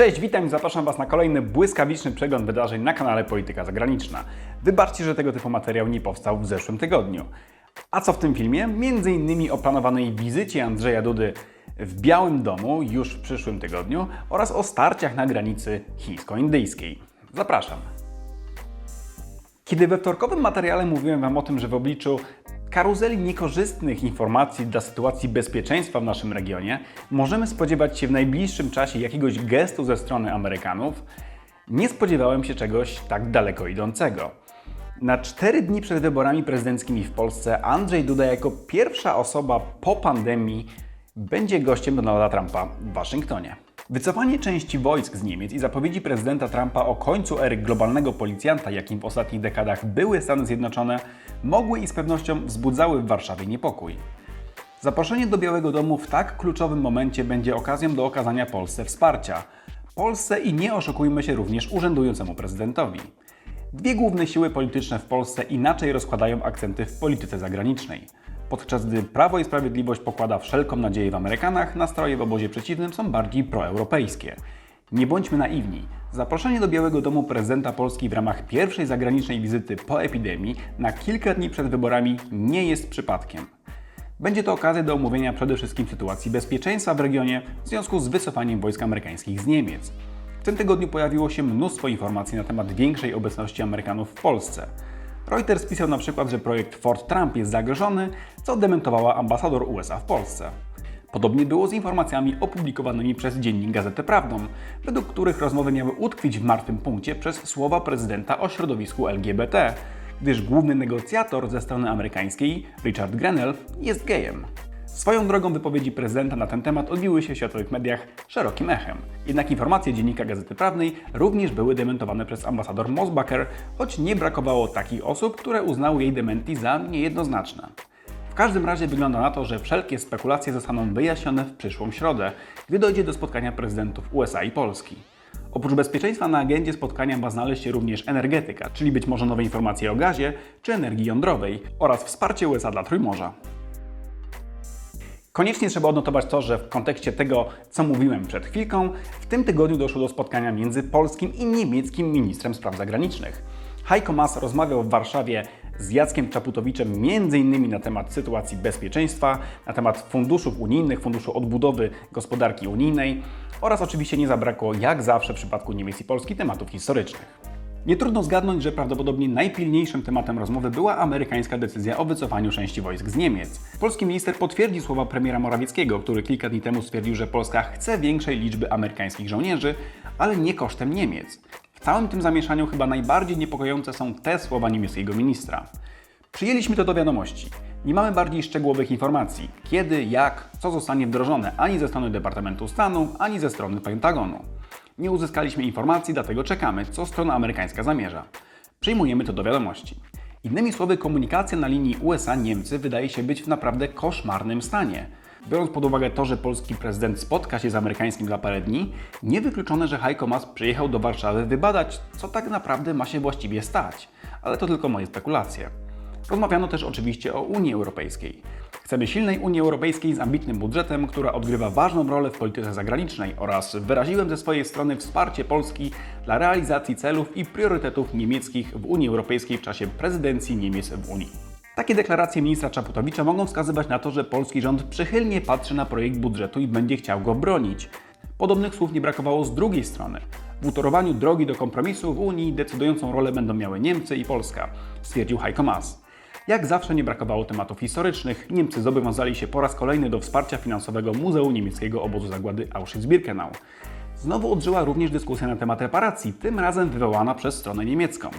Cześć, witam i zapraszam Was na kolejny błyskawiczny przegląd wydarzeń na kanale Polityka Zagraniczna. Wybaczcie, że tego typu materiał nie powstał w zeszłym tygodniu. A co w tym filmie? Między innymi o planowanej wizycie Andrzeja Dudy w Białym Domu już w przyszłym tygodniu oraz o starciach na granicy chińsko-indyjskiej. Zapraszam. Kiedy we wtorkowym materiale mówiłem Wam o tym, że w obliczu karuzeli niekorzystnych informacji dla sytuacji bezpieczeństwa w naszym regionie możemy spodziewać się w najbliższym czasie jakiegoś gestu ze strony Amerykanów, nie spodziewałem się czegoś tak daleko idącego. Na cztery dni przed wyborami prezydenckimi w Polsce Andrzej Duda jako pierwsza osoba po pandemii będzie gościem Donalda Trumpa w Waszyngtonie. Wycofanie części wojsk z Niemiec i zapowiedzi prezydenta Trumpa o końcu ery globalnego policjanta, jakim w ostatnich dekadach były Stany Zjednoczone, mogły i z pewnością wzbudzały w Warszawie niepokój. Zaproszenie do Białego Domu w tak kluczowym momencie będzie okazją do okazania Polsce wsparcia. Polsce i nie oszukujmy się również urzędującemu prezydentowi. Dwie główne siły polityczne w Polsce inaczej rozkładają akcenty w polityce zagranicznej. Podczas gdy Prawo i Sprawiedliwość pokłada wszelką nadzieję w Amerykanach, nastroje w obozie przeciwnym są bardziej proeuropejskie. Nie bądźmy naiwni. Zaproszenie do Białego Domu prezydenta Polski w ramach pierwszej zagranicznej wizyty po epidemii na kilka dni przed wyborami nie jest przypadkiem. Będzie to okazja do omówienia przede wszystkim sytuacji bezpieczeństwa w regionie w związku z wycofaniem wojsk amerykańskich z Niemiec. W tym tygodniu pojawiło się mnóstwo informacji na temat większej obecności Amerykanów w Polsce. Reuters pisał na przykład, że projekt Fort Trump jest zagrożony, co dementowała ambasador USA w Polsce. Podobnie było z informacjami opublikowanymi przez dziennik Gazetę Prawdą, według których rozmowy miały utkwić w martwym punkcie przez słowa prezydenta o środowisku LGBT, gdyż główny negocjator ze strony amerykańskiej, Richard Grenell, jest gejem. Swoją drogą wypowiedzi prezydenta na ten temat odbiły się w światowych mediach szerokim echem. Jednak informacje dziennika Gazety Prawnej również były dementowane przez ambasador Mosbacher, choć nie brakowało takich osób, które uznały jej dementi za niejednoznaczne. W każdym razie wygląda na to, że wszelkie spekulacje zostaną wyjaśnione w przyszłą środę, gdy dojdzie do spotkania prezydentów USA i Polski. Oprócz bezpieczeństwa na agendzie spotkania ma znaleźć się również energetyka, czyli być może nowe informacje o gazie czy energii jądrowej oraz wsparcie USA dla Trójmorza. Koniecznie trzeba odnotować to, że w kontekście tego, co mówiłem przed chwilką, w tym tygodniu doszło do spotkania między polskim i niemieckim ministrem spraw zagranicznych. Heiko Maas rozmawiał w Warszawie z Jackiem Czaputowiczem m.in. na temat sytuacji bezpieczeństwa, na temat funduszów unijnych, funduszu odbudowy gospodarki unijnej oraz oczywiście nie zabrakło, jak zawsze w przypadku Niemiec i Polski, tematów historycznych. Nie trudno zgadnąć, że prawdopodobnie najpilniejszym tematem rozmowy była amerykańska decyzja o wycofaniu części wojsk z Niemiec. Polski minister potwierdzi słowa premiera Morawieckiego, który kilka dni temu stwierdził, że Polska chce większej liczby amerykańskich żołnierzy, ale nie kosztem Niemiec. W całym tym zamieszaniu chyba najbardziej niepokojące są te słowa niemieckiego ministra. Przyjęliśmy to do wiadomości. Nie mamy bardziej szczegółowych informacji, kiedy, jak, co zostanie wdrożone ani ze strony Departamentu Stanu, ani ze strony Pentagonu. Nie uzyskaliśmy informacji, dlatego czekamy, co strona amerykańska zamierza. Przyjmujemy to do wiadomości. Innymi słowy, komunikacja na linii USA-Niemcy wydaje się być w naprawdę koszmarnym stanie. Biorąc pod uwagę to, że polski prezydent spotka się z amerykańskim za parę dni, niewykluczone, że Heiko Maas przyjechał do Warszawy wybadać, co tak naprawdę ma się właściwie stać. Ale to tylko moje spekulacje. Rozmawiano też oczywiście o Unii Europejskiej. Chcemy silnej Unii Europejskiej z ambitnym budżetem, która odgrywa ważną rolę w polityce zagranicznej oraz wyraziłem ze swojej strony wsparcie Polski dla realizacji celów i priorytetów niemieckich w Unii Europejskiej w czasie prezydencji Niemiec w Unii. Takie deklaracje ministra Czaputowicza mogą wskazywać na to, że polski rząd przychylnie patrzy na projekt budżetu i będzie chciał go bronić. Podobnych słów nie brakowało z drugiej strony. W utorowaniu drogi do kompromisu w Unii decydującą rolę będą miały Niemcy i Polska, stwierdził Heiko Maas. Jak zawsze nie brakowało tematów historycznych. Niemcy zobowiązali się po raz kolejny do wsparcia finansowego Muzeum Niemieckiego Obozu Zagłady Auschwitz-Birkenau. Znowu odżyła również dyskusja na temat reparacji, tym razem wywołana przez stronę niemiecką.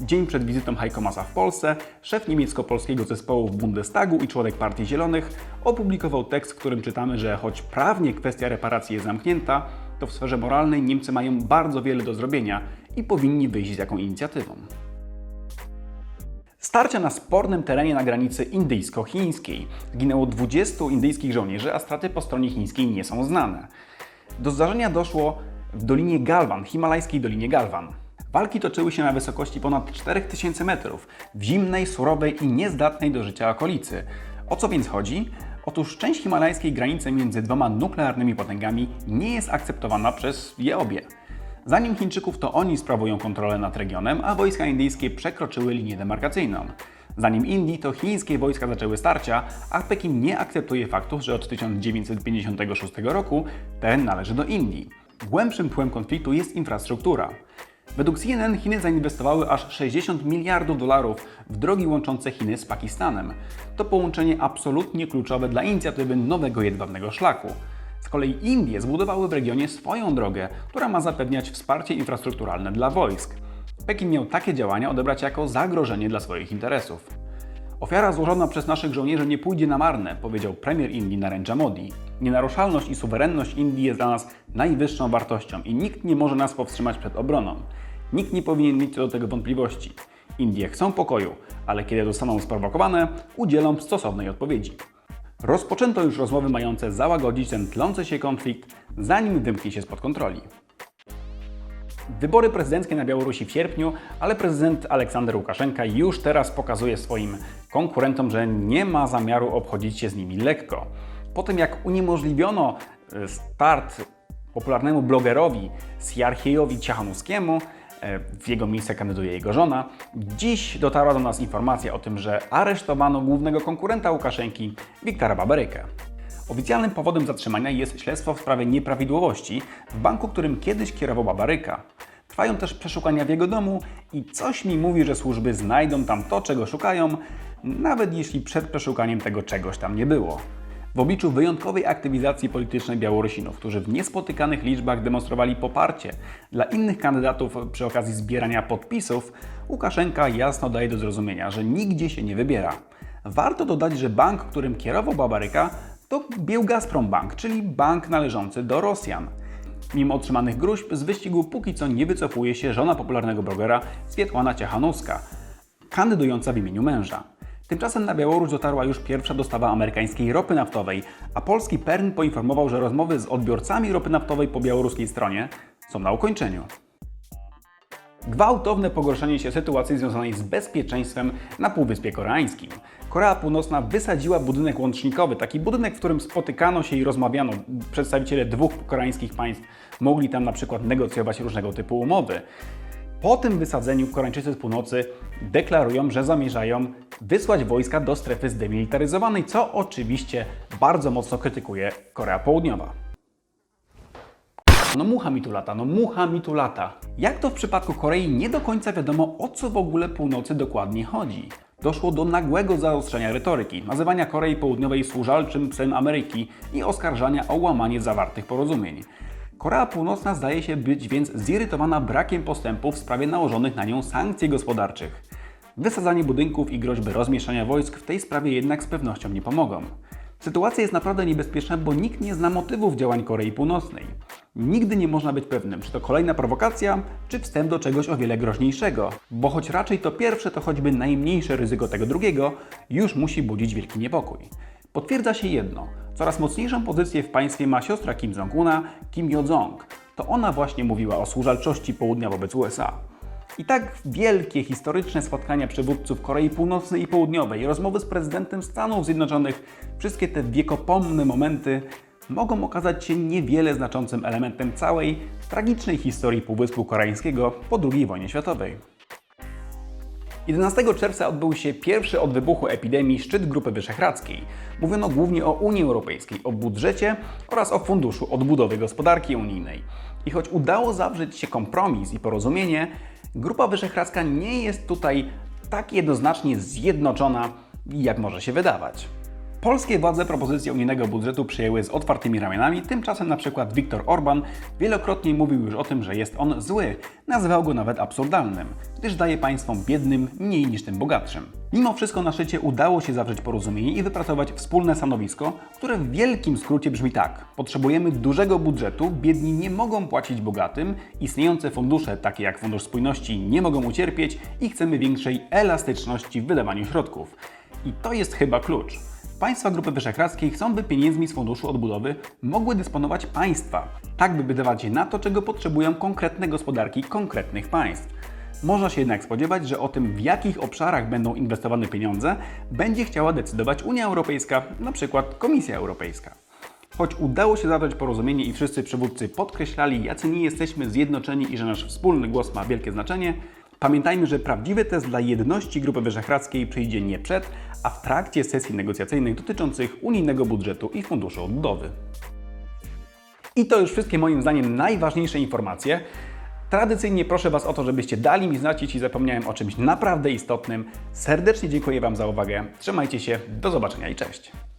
Dzień przed wizytą Heiko Maasa w Polsce, szef niemiecko-polskiego zespołu w Bundestagu i członek Partii Zielonych opublikował tekst, w którym czytamy, że choć prawnie kwestia reparacji jest zamknięta, to w sferze moralnej Niemcy mają bardzo wiele do zrobienia i powinni wyjść z jaką inicjatywą. Starcia na spornym terenie na granicy indyjsko-chińskiej. Zginęło 20 indyjskich żołnierzy, a straty po stronie chińskiej nie są znane. Do zdarzenia doszło w Dolinie Galwan, himalajskiej Dolinie Galwan. Walki toczyły się na wysokości ponad 4000 metrów, w zimnej, surowej i niezdatnej do życia okolicy. O co więc chodzi? Otóż część himalajskiej granicy między dwoma nuklearnymi potęgami nie jest akceptowana przez je obie. Zanim Chińczyków to oni sprawują kontrolę nad regionem, a wojska indyjskie przekroczyły linię demarkacyjną. Zanim Indii, to chińskie wojska zaczęły starcia, a Pekin nie akceptuje faktu, że od 1956 roku teren należy do Indii. Głębszym tłem konfliktu jest infrastruktura. Według CNN Chiny zainwestowały aż 60 miliardów dolarów w drogi łączące Chiny z Pakistanem. To połączenie absolutnie kluczowe dla inicjatywy nowego jedwabnego szlaku. Z kolei Indie zbudowały w regionie swoją drogę, która ma zapewniać wsparcie infrastrukturalne dla wojsk. Pekin miał takie działania odebrać jako zagrożenie dla swoich interesów. Ofiara złożona przez naszych żołnierzy nie pójdzie na marne, powiedział premier Indii Narendra Modi. Nienaruszalność i suwerenność Indii jest dla nas najwyższą wartością i nikt nie może nas powstrzymać przed obroną. Nikt nie powinien mieć do tego wątpliwości. Indie chcą pokoju, ale kiedy zostaną sprowokowane, udzielą stosownej odpowiedzi. Rozpoczęto już rozmowy mające załagodzić ten tlący się konflikt, zanim wymknie się spod kontroli. Wybory prezydenckie na Białorusi w sierpniu, ale prezydent Aleksander Łukaszenka już teraz pokazuje swoim konkurentom, że nie ma zamiaru obchodzić się z nimi lekko. Po tym jak uniemożliwiono e, start popularnemu blogerowi Sjarchiejowi Ciechanowskiemu, e, w jego miejsce kandyduje jego żona, dziś dotarła do nas informacja o tym, że aresztowano głównego konkurenta Łukaszenki, Wiktora Baberykę. Oficjalnym powodem zatrzymania jest śledztwo w sprawie nieprawidłowości w banku, którym kiedyś kierował Babaryka. Trwają też przeszukania w jego domu i coś mi mówi, że służby znajdą tam to, czego szukają, nawet jeśli przed przeszukaniem tego czegoś tam nie było. W obliczu wyjątkowej aktywizacji politycznej Białorusinów, którzy w niespotykanych liczbach demonstrowali poparcie dla innych kandydatów przy okazji zbierania podpisów, Łukaszenka jasno daje do zrozumienia, że nigdzie się nie wybiera. Warto dodać, że bank, którym kierował Babaryka, to był Bank, czyli bank należący do Rosjan. Mimo otrzymanych gruźb z wyścigu póki co nie wycofuje się żona popularnego blogera Swietłana Ciechanowska, kandydująca w imieniu męża. Tymczasem na Białoruś dotarła już pierwsza dostawa amerykańskiej ropy naftowej, a polski PERN poinformował, że rozmowy z odbiorcami ropy naftowej po białoruskiej stronie są na ukończeniu. Gwałtowne pogorszenie się sytuacji związanej z bezpieczeństwem na Półwyspie Koreańskim. Korea Północna wysadziła budynek łącznikowy, taki budynek, w którym spotykano się i rozmawiano. Przedstawiciele dwóch koreańskich państw mogli tam na przykład negocjować różnego typu umowy. Po tym wysadzeniu Koreańczycy z północy deklarują, że zamierzają wysłać wojska do strefy zdemilitaryzowanej, co oczywiście bardzo mocno krytykuje Korea Południowa. No mucha mi tu lata, no mucha mi tu lata. Jak to w przypadku Korei nie do końca wiadomo o co w ogóle północy dokładnie chodzi. Doszło do nagłego zaostrzenia retoryki, nazywania Korei Południowej służalczym psem Ameryki i oskarżania o łamanie zawartych porozumień. Korea Północna zdaje się być więc zirytowana brakiem postępów w sprawie nałożonych na nią sankcji gospodarczych. Wysadzanie budynków i groźby rozmieszczania wojsk w tej sprawie jednak z pewnością nie pomogą. Sytuacja jest naprawdę niebezpieczna, bo nikt nie zna motywów działań Korei Północnej. Nigdy nie można być pewnym, czy to kolejna prowokacja, czy wstęp do czegoś o wiele groźniejszego, bo choć raczej to pierwsze, to choćby najmniejsze ryzyko tego drugiego, już musi budzić wielki niepokój. Potwierdza się jedno. Coraz mocniejszą pozycję w państwie ma siostra Kim Jong-una, Kim Yo-jong. To ona właśnie mówiła o służalczości południa wobec USA. I tak wielkie, historyczne spotkania przywódców Korei Północnej i Południowej, rozmowy z prezydentem Stanów Zjednoczonych, wszystkie te wiekopomne momenty mogą okazać się niewiele znaczącym elementem całej tragicznej historii Półwyspu Koreańskiego po II wojnie światowej. 11 czerwca odbył się pierwszy od wybuchu epidemii szczyt Grupy Wyszehradzkiej. Mówiono głównie o Unii Europejskiej, o budżecie oraz o Funduszu Odbudowy Gospodarki Unijnej. I choć udało zawrzeć się kompromis i porozumienie, Grupa Wyszehradzka nie jest tutaj tak jednoznacznie zjednoczona, jak może się wydawać. Polskie władze propozycję unijnego budżetu przyjęły z otwartymi ramionami, tymczasem na przykład Viktor Orban wielokrotnie mówił już o tym, że jest on zły. Nazywał go nawet absurdalnym, gdyż daje państwom biednym mniej niż tym bogatszym. Mimo wszystko na szczycie udało się zawrzeć porozumienie i wypracować wspólne stanowisko, które w wielkim skrócie brzmi tak. Potrzebujemy dużego budżetu, biedni nie mogą płacić bogatym, istniejące fundusze, takie jak Fundusz Spójności, nie mogą ucierpieć i chcemy większej elastyczności w wydawaniu środków. I to jest chyba klucz. Państwa Grupy Wyszehradzkiej chcą, by pieniędzmi z Funduszu Odbudowy mogły dysponować państwa, tak by wydawać je na to, czego potrzebują konkretne gospodarki konkretnych państw. Można się jednak spodziewać, że o tym, w jakich obszarach będą inwestowane pieniądze, będzie chciała decydować Unia Europejska, przykład Komisja Europejska. Choć udało się zawrzeć porozumienie i wszyscy przywódcy podkreślali, jacy nie jesteśmy zjednoczeni i że nasz wspólny głos ma wielkie znaczenie, pamiętajmy, że prawdziwy test dla jedności Grupy Wyszehradzkiej przyjdzie nie przed, a w trakcie sesji negocjacyjnych dotyczących unijnego budżetu i funduszu odbudowy. I to już wszystkie moim zdaniem najważniejsze informacje. Tradycyjnie proszę Was o to, żebyście dali mi znać, jeśli zapomniałem o czymś naprawdę istotnym. Serdecznie dziękuję Wam za uwagę. Trzymajcie się, do zobaczenia i cześć.